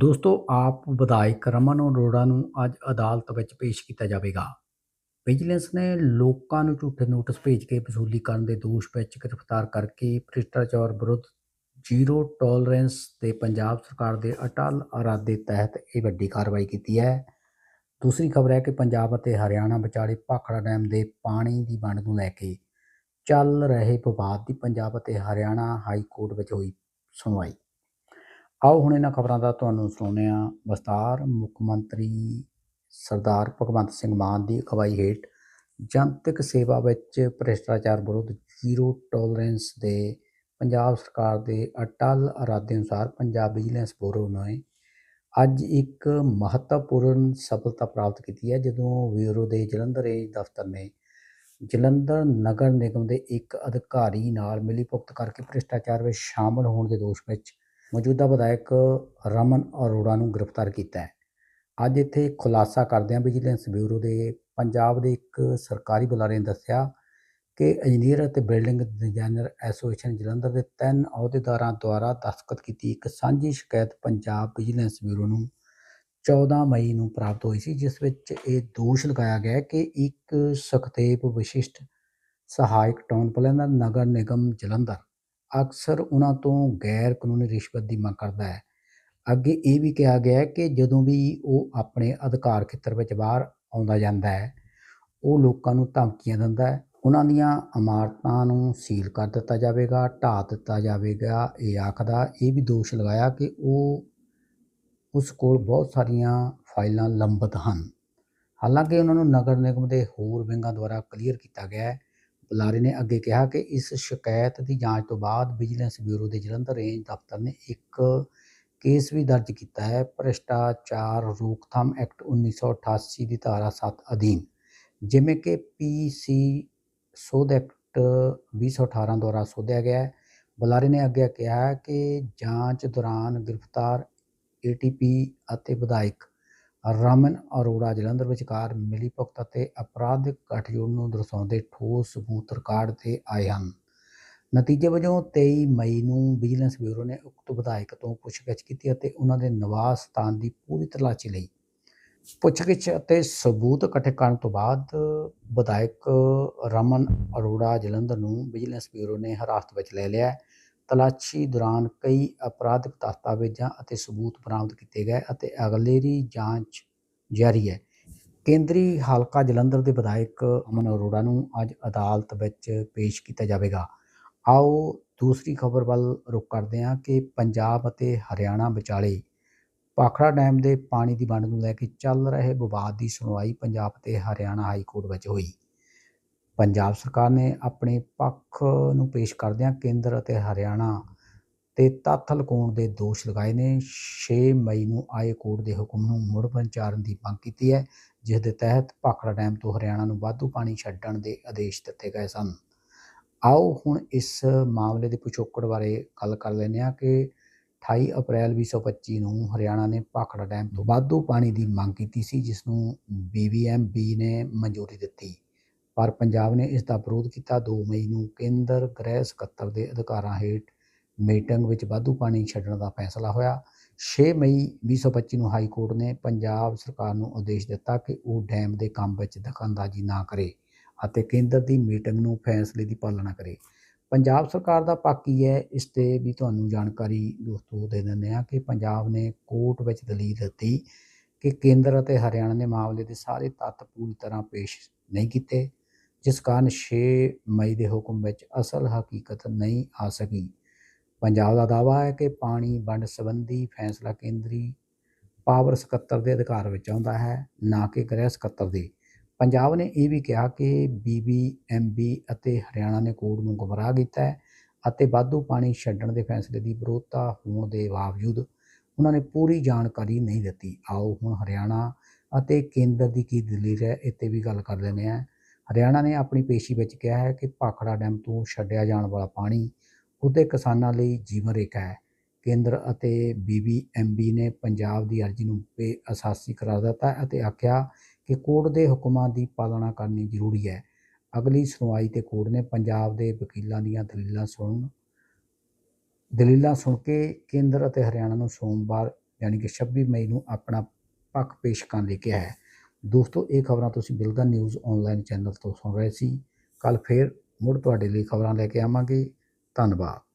ਦੋਸਤੋ, ਆਪ ਵਿਧਾਇਕ ਰਮਨ ਅਰੋੜਾ ਨੂੰ ਅੱਜ ਅਦਾਲਤ ਵਿੱਚ ਪੇਸ਼ ਕੀਤਾ ਜਾਵੇਗਾ। ਵਿਜੀਲੈਂਸ ਨੇ ਲੋਕਾਂ ਨੂੰ ਝੂਠੇ ਨੋਟਿਸ ਭੇਜ ਕੇ ਵਸੂਲੀ ਕਰਨ ਦੇ ਦੋਸ਼ ਵਿੱਚ ਗ੍ਰਿਫਤਾਰ ਕਰਕੇ ਭ੍ਰਿਸ਼ਟਾਚਾਰ ਵਿਰੁੱਧ ਜ਼ੀਰੋ ਟੋਲਰੈਂਸ ਤੇ ਪੰਜਾਬ ਸਰਕਾਰ ਦੇ ਅਟਲ ਅਰਾਦੇ ਤਹਿਤ ਇਹ ਵੱਡੀ ਕਾਰਵਾਈ ਕੀਤੀ ਹੈ। ਦੂਸਰੀ ਖਬਰ ਹੈ ਕਿ ਪੰਜਾਬ ਅਤੇ ਹਰਿਆਣਾ ਵਿਚਾਲੇ ਭਾਖੜਾ ਡੈਮ ਦੇ ਪਾਣੀ ਦੀ ਵੰਡ ਨੂੰ ਲੈ ਕੇ ਚੱਲ ਰਹੇ ਵਿਵਾਦ ਦੀ ਪੰਜਾਬ ਅਤੇ ਹਰਿਆਣਾ ਹਾਈ ਕੋਰਟ ਵਿੱਚ ਹੋਈ ਸੁਣਵਾਈ। ਆਓ ਹੁਣ ਇਹਨਾਂ ਖਬਰਾਂ ਦਾ ਤੁਹਾਨੂੰ ਸੁਣਾਉਂਦੇ ਹਾਂ। ਵਿਸਤਾਰ ਮੁੱਖ ਮੰਤਰੀ ਸਰਦਾਰ ਭਗਵੰਤ ਸਿੰਘ ਮਾਨ ਦੀ ਅਗਵਾਈ ਹੇਠ ਜਨਤਕ ਸੇਵਾ ਵਿੱਚ ਭ੍ਰਿਸ਼ਟਾਚਾਰ ਵਿਰੁੱਧ ਜ਼ੀਰੋ ਟੋਲਰੈਂਸ ਦੇ ਪੰਜਾਬ ਸਰਕਾਰ ਦੇ ਅਟਲ ਇਰਾਦੇ ਅਨੁਸਾਰ ਪੰਜਾਬ ਵਿਜੀਲੈਂਸ ਬਿਊਰੋ ਨੇ ਅੱਜ ਇੱਕ ਮਹੱਤਵਪੂਰਨ ਸਫਲਤਾ ਪ੍ਰਾਪਤ ਕੀਤੀ ਹੈ, ਜਦੋਂ ਬਿਊਰੋ ਦੇ ਜਲੰਧਰ ਰੇਂਜ ਦਫ਼ਤਰ ਨੇ ਜਲੰਧਰ ਨਗਰ ਨਿਗਮ ਦੇ ਇੱਕ ਅਧਿਕਾਰੀ ਨਾਲ ਮਿਲੀਭੁਗਤ ਕਰਕੇ ਭ੍ਰਿਸ਼ਟਾਚਾਰ ਵਿੱਚ ਸ਼ਾਮਲ ਹੋਣ ਦੇ ਦੋਸ਼ ਵਿੱਚ ਮੌਜੂਦਾ ਵਿਧਾਇਕ ਰਮਨ ਅਰੋੜਾ ਨੂੰ ਗ੍ਰਿਫਤਾਰ ਕੀਤਾ ਹੈ। ਅੱਜ ਇੱਥੇ ਖੁਲਾਸਾ ਕਰਦਿਆਂ ਵਿਜੀਲੈਂਸ ਬਿਊਰੋ ਦੇ ਪੰਜਾਬ ਦੇ ਇੱਕ ਸਰਕਾਰੀ ਬੁਲਾਰੇ ਨੇ ਦੱਸਿਆ ਕਿ ਇੰਜੀਨੀਅਰ ਅਤੇ ਬਿਲਡਿੰਗ ਡਿਜ਼ਾਈਨਰ ਐਸੋਸੀਏਸ਼ਨ ਜਲੰਧਰ ਦੇ ਤਿੰਨ ਅਹੁਦੇਦਾਰਾਂ ਦੁਆਰਾ ਦਸਤਖਤ ਕੀਤੀ ਇੱਕ ਸਾਂਝੀ ਸ਼ਿਕਾਇਤ ਪੰਜਾਬ ਵਿਜੀਲੈਂਸ ਬਿਊਰੋ ਨੂੰ 14 ਮਈ ਨੂੰ ਪ੍ਰਾਪਤ ਹੋਈ ਸੀ, ਜਿਸ ਵਿੱਚ ਇਹ ਦੋਸ਼ ਲਗਾਇਆ ਗਿਆ ਕਿ ਇੱਕ ਸਖਤੇਪ ਵਿਸ਼ਿਸ਼ਟ ਸਹਾਇਕ ਟਾਊਨ ਪਲੈਨਰ ਨਗਰ ਨਿਗਮ ਜਲੰਧਰ ਅਕਸਰ ਉਹਨਾਂ ਤੋਂ ਗੈਰ ਕਾਨੂੰਨੀ ਰਿਸ਼ਵਤ ਦੀ ਮੰਗ ਕਰਦਾ ਹੈ। ਅੱਗੇ ਇਹ ਵੀ ਕਿਹਾ ਗਿਆ ਹੈ ਕਿ ਜਦੋਂ ਵੀ ਉਹ ਆਪਣੇ ਅਧਿਕਾਰ ਖੇਤਰ ਵਿੱਚ ਬਾਹਰ ਆਉਂਦਾ ਜਾਂਦਾ ਹੈ, ਉਹ ਲੋਕਾਂ ਨੂੰ ਧਮਕੀਆਂ ਦਿੰਦਾ ਹੈ। ਉਹਨਾਂ ਦੀਆਂ ਇਮਾਰਤਾਂ ਨੂੰ ਸੀਲ ਕਰ ਦਿੱਤਾ ਜਾਵੇਗਾ, ਢਾਹ ਦਿੱਤਾ ਜਾਵੇਗਾ, ਇਹ ਆਖਦਾ, ਇਹ ਵੀ ਦੋਸ਼ ਲਗਾਇਆ ਕਿ ਉਹ, ਉਸ ਕੋਲ ਬਹੁਤ ਸਾਰੀਆਂ ਫਾਈਲਾਂ ਲੰਬਿਤ ਹਨ। ਹਾਲਾਂਕਿ ਉਹਨਾਂ ਨੂੰ ਨਗਰ ਨਿਗਮ ਦੇ ਹੋਰ ਵਿੰਗਾਂ ਦੁਆਰਾ ਕਲੀਅਰ ਕੀਤਾ ਗਿਆ ਹੈ ਬੁਲਾਰੇ ਨੇ ਅੱਗੇ ਕਿਹਾ ਕਿ ਇਸ ਸ਼ਿਕਾਇਤ ਦੀ ਜਾਂਚ ਤੋਂ ਬਾਅਦ ਵਿਜੀਲੈਂਸ ਬਿਊਰੋ ਦੇ ਜਲੰਧਰ ਰੇਂਜ ਦਫ਼ਤਰ ਨੇ ਇੱਕ ਕੇਸ ਵੀ ਦਰਜ ਕੀਤਾ ਹੈ, ਭ੍ਰਿਸ਼ਟਾਚਾਰ ਰੋਕਥਾਮ ਐਕਟ 1988 ਦੀ ਧਾਰਾ 7 ਅਧੀਨ, ਜਿਵੇਂ ਕਿ ਪੀਸੀ ਸੋਧ ਐਕਟ 2018 ਦੁਆਰਾ ਸੋਧਿਆ ਗਿਆ ਹੈ। ਬੁਲਾਰੇ ਨੇ ਅੱਗੇ ਕਿਹਾ ਹੈ ਕਿ ਜਾਂਚ ਦੌਰਾਨ ਗ੍ਰਿਫਤਾਰ ਏਟੀਪੀ ਅਤੇ ਵਿਧਾਇਕ ਰਮਨ ਅਰੋੜਾ ਜਲੰਧਰ ਵਿਚਕਾਰ ਮਿਲੀ ਭੁਗਤ ਅਤੇ ਅਪਰਾਧਿਕ ਗੱਠਜੋੜ ਨੂੰ ਦਰਸਾਉਂਦੇ ਠੋਸ ਸਬੂਤ ਰਿਕਾਰਡ ਤੇ ਆਏ ਹਨ। ਨਤੀਜੇ ਵਜੋਂ 23 ਮਈ ਨੂੰ ਵਿਜੀਲੈਂਸ ਬਿਊਰੋ ਨੇ ਉਕਤ ਵਿਧਾਇਕ ਤੋਂ ਪੁੱਛਗਿੱਛ ਕੀਤੀ ਅਤੇ ਉਹਨਾਂ ਦੇ ਨਿਵਾਸ ਸਥਾਨ ਦੀ ਪੂਰੀ ਤਲਾਸ਼ੀ ਲਈ ਪੁੱਛਗਿੱਛ ਅਤੇ ਸਬੂਤ ਇਕੱਠੇ ਕਰਨ ਤੋਂ ਬਾਅਦ ਵਿਧਾਇਕ ਰਮਨ ਅਰੋੜਾ ਜਲੰਧਰ ਨੂੰ ਵਿਜੀਲੈਂਸ ਬਿਊਰੋ ਨੇ ਹਿਰਾਸਤ ਵਿੱਚ ਲੈ ਲਿਆ ਤਲਾਸ਼ੀ ਦੌਰਾਨ ਕਈ ਅਪਰਾਧਿਕ ਦਸਤਾਵੇਜ਼ਾਂ ਅਤੇ ਸਬੂਤ ਬਰਾਮਦ ਕੀਤੇ ਗਏ ਅਤੇ ਅਗਲੇਰੀ ਜਾਂਚ ਜਾਰੀ ਹੈ। ਕੇਂਦਰੀ ਹਲਕਾ ਜਲੰਧਰ ਦੇ ਵਿਧਾਇਕ ਅਮਨ ਅਰੋੜਾ ਨੂੰ ਅੱਜ ਅਦਾਲਤ ਵਿੱਚ ਪੇਸ਼ ਕੀਤਾ ਜਾਵੇਗਾ। ਆਓ ਦੂਸਰੀ ਖਬਰ ਵੱਲ ਰੁਕ ਕਰਦੇ ਹਾਂ ਕਿ ਪੰਜਾਬ ਅਤੇ ਹਰਿਆਣਾ ਵਿਚਾਲੇ ਪਾਖੜਾ ਡੈਮ ਦੇ ਪਾਣੀ ਦੀ ਵੰਡ ਨੂੰ ਲੈ ਕੇ ਚੱਲ ਰਹੇ ਵਿਵਾਦ ਦੀ ਸੁਣਵਾਈ ਪੰਜਾਬ ਤੇ ਹਰਿਆਣਾ ਹਾਈ ਕੋਰਟ ਵਿੱਚ ਹੋਈ। ਪੰਜਾਬ ਸਰਕਾਰ ਨੇ ਆਪਣੇ ਪੱਖ ਨੂੰ ਪੇਸ਼ ਕਰਦਿਆਂ ਕੇਂਦਰ ਅਤੇ ਹਰਿਆਣਾ ਤੇ ਤੱਥ ਲੁਕਾਉਣ ਦੇ ਦੋਸ਼ ਲਗਾਏ ਨੇ। 6 ਮਈ ਨੂੰ ਆਏ ਕੋਰਟ ਦੇ ਹੁਕਮ ਨੂੰ ਮੁੜ ਪੰਚਾਰਨ ਦੀ ਮੰਗ ਕੀਤੀ ਹੈ, ਜਿਸ ਦੇ ਤਹਿਤ ਭਾਖੜਾ ਡੈਮ ਤੋਂ ਹਰਿਆਣਾ ਨੂੰ ਵਾਧੂ ਪਾਣੀ ਛੱਡਣ ਦੇ ਆਦੇਸ਼ ਦਿੱਤੇ ਗਏ ਸਨ। ਆਓ ਹੁਣ ਇਸ ਮਾਮਲੇ ਦੇ ਪਿਛੋਕੜ ਬਾਰੇ ਗੱਲ ਕਰ ਲੈਂਦੇ ਹਾਂ ਕਿ 28 ਅਪ੍ਰੈਲ 2025 ਨੂੰ ਹਰਿਆਣਾ ਨੇ ਭਾਖੜਾ ਡੈਮ ਤੋਂ ਵਾਧੂ ਪਾਣੀ ਦੀ ਮੰਗ ਕੀਤੀ ਸੀ, ਜਿਸ ਨੂੰ ਬੀਬੀਐਮਬੀ ਨੇ ਮਨਜ਼ੂਰੀ ਦਿੱਤੀ। ਪਰ ਪੰਜਾਬ ਨੇ ਇਸ ਦਾ ਵਿਰੋਧ ਕੀਤਾ। 2 ਮਈ ਨੂੰ ਕੇਂਦਰ ਗ੍ਰਹਿ ਸਕੱਤਰ ਦੇ ਅਧਿਕਾਰਾਂ ਹੇਠ ਮੀਟਿੰਗ ਵਿੱਚ ਵਾਧੂ ਪਾਣੀ ਛੱਡਣ ਦਾ ਫੈਸਲਾ ਹੋਇਆ। 6 ਮਈ 2025 ਨੂੰ ਹਾਈ ਕੋਰਟ ਨੇ ਪੰਜਾਬ ਸਰਕਾਰ ਨੂੰ ਆਦੇਸ਼ ਦਿੱਤਾ ਕਿ ਉਹ ਡੈਮ ਦੇ ਕੰਮ ਵਿੱਚ ਦਖਲਅੰਦਾਜ਼ੀ ਨਾ ਕਰੇ ਅਤੇ ਕੇਂਦਰ ਦੀ ਮੀਟਿੰਗ ਨੂੰ ਫੈਸਲੇ ਦੀ ਪਾਲਣਾ ਕਰੇ। ਪੰਜਾਬ ਸਰਕਾਰ ਦਾ ਪੱਖ ਹੀ ਹੈ? ਇਸ ਤੇ ਵੀ ਤੁਹਾਨੂੰ ਜਾਣਕਾਰੀ ਦੋਸਤੋ ਦੇ ਦਿੰਦੇ ਹਾਂ ਕਿ ਪੰਜਾਬ ਨੇ ਕੋਰਟ ਵਿੱਚ ਦਲੀਲ ਦਿੱਤੀ ਕਿ ਕੇਂਦਰ ਅਤੇ ਹਰਿਆਣਾ ਨੇ ਮਾਮਲੇ ਦੇ ਸਾਰੇ ਤੱਥ ਪੂਰੀ ਤਰ੍ਹਾਂ ਪੇਸ਼ ਨਹੀਂ ਕੀਤੇ। ਜਿਸ ਕਾਰਨ 6 ਮਈ ਦੇ ਹੁਕਮ ਵਿੱਚ ਅਸਲ ਹਕੀਕਤ ਨਹੀਂ ਆ ਸਕੀ। ਪੰਜਾਬ ਦਾ ਦਾਅਵਾ ਹੈ ਕਿ ਪਾਣੀ ਵੰਡ ਸੰਬੰਧੀ ਫੈਸਲਾ ਕੇਂਦਰੀ ਪਾਵਰ ਸਕੱਤਰ ਦੇ ਅਧਿਕਾਰ ਵਿੱਚ ਆਉਂਦਾ ਹੈ, ਨਾ ਕਿ ਗ੍ਰਹਿ ਸਕੱਤਰ ਦੇ। ਪੰਜਾਬ ਨੇ ਇਹ ਵੀ ਕਿਹਾ ਕਿ ਬੀਬੀਐਮਬੀ ਅਤੇ ਹਰਿਆਣਾ ਨੇ ਕੋਰਟ ਨੂੰ ਗੁੰਮਰਾਹ ਕੀਤਾ ਹੈ ਅਤੇ ਵਾਧੂ ਪਾਣੀ ਛੱਡਣ ਦੇ ਫੈਸਲੇ ਦੀ ਵਿਰੋਧਤਾ ਹੋਣ ਦੇ ਬਾਵਜੂਦ ਉਹਨਾਂ ਨੇ ਪੂਰੀ ਜਾਣਕਾਰੀ ਨਹੀਂ ਦਿੱਤੀ। ਆਓ ਹੁਣ ਹਰਿਆਣਾ ਅਤੇ ਕੇਂਦਰ ਦੀ ਕੀ ਦਲੀਲ ਹੈ, ਇੱਥੇ ਵੀ ਗੱਲ ਕਰ ਲੈਂਦੇ ਹਾਂ। ਹਰਿਆਣਾ ਨੇ ਆਪਣੀ ਪੇਸ਼ੀ ਵਿੱਚ ਕਿਹਾ ਹੈ ਕਿ ਭਾਖੜਾ ਡੈਮ ਤੋਂ ਛੱਡਿਆ ਜਾਣ ਵਾਲਾ ਪਾਣੀ ਉਹਦੇ ਕਿਸਾਨਾਂ ਲਈ ਜੀਵਨ ਰੇਖਾ ਹੈ। ਕੇਂਦਰ ਅਤੇ ਬੀਬੀਐਮਬੀ ਨੇ ਪੰਜਾਬ ਦੀ ਅਰਜ਼ੀ ਨੂੰ ਬੇਅਸਾਸੀ ਕਰਾਰ ਦਿੱਤਾ ਅਤੇ ਆਖਿਆ ਕਿ ਕੋਰਟ ਦੇ ਹੁਕਮਾਂ ਦੀ ਪਾਲਣਾ ਕਰਨੀ ਜ਼ਰੂਰੀ ਹੈ। ਅਗਲੀ ਸੁਣਵਾਈ ਤੇ ਕੋਰਟ ਨੇ ਪੰਜਾਬ ਦੇ ਵਕੀਲਾਂ ਦੀਆਂ ਦਲੀਲਾਂ ਸੁਣ ਦਲੀਲਾਂ ਸੁਣ ਕੇ ਕੇਂਦਰ ਅਤੇ ਹਰਿਆਣਾ ਨੂੰ ਸੋਮਵਾਰ, ਯਾਨੀ ਕਿ 26 ਮਈ ਨੂੰ ਆਪਣਾ ਪੱਖ ਪੇਸ਼ ਕਰਨ ਲਈ ਕਿਹਾ ਹੈ। ਦੋਸਤੋ, ਇਹ ਖਬਰਾਂ ਤੁਸੀਂ ਬਿਲਗਾ ਨਿਊਜ਼ ਆਨਲਾਈਨ ਚੈਨਲ ਤੋਂ ਸੁਣ ਰਹੇ ਸੀ। ਕੱਲ ਫੇਰ ਮੁੜ ਤੁਹਾਡੇ ਲਈ ਖਬਰਾਂ ਲੈ ਕੇ ਆਵਾਂਗੇ। ਧੰਨਵਾਦ।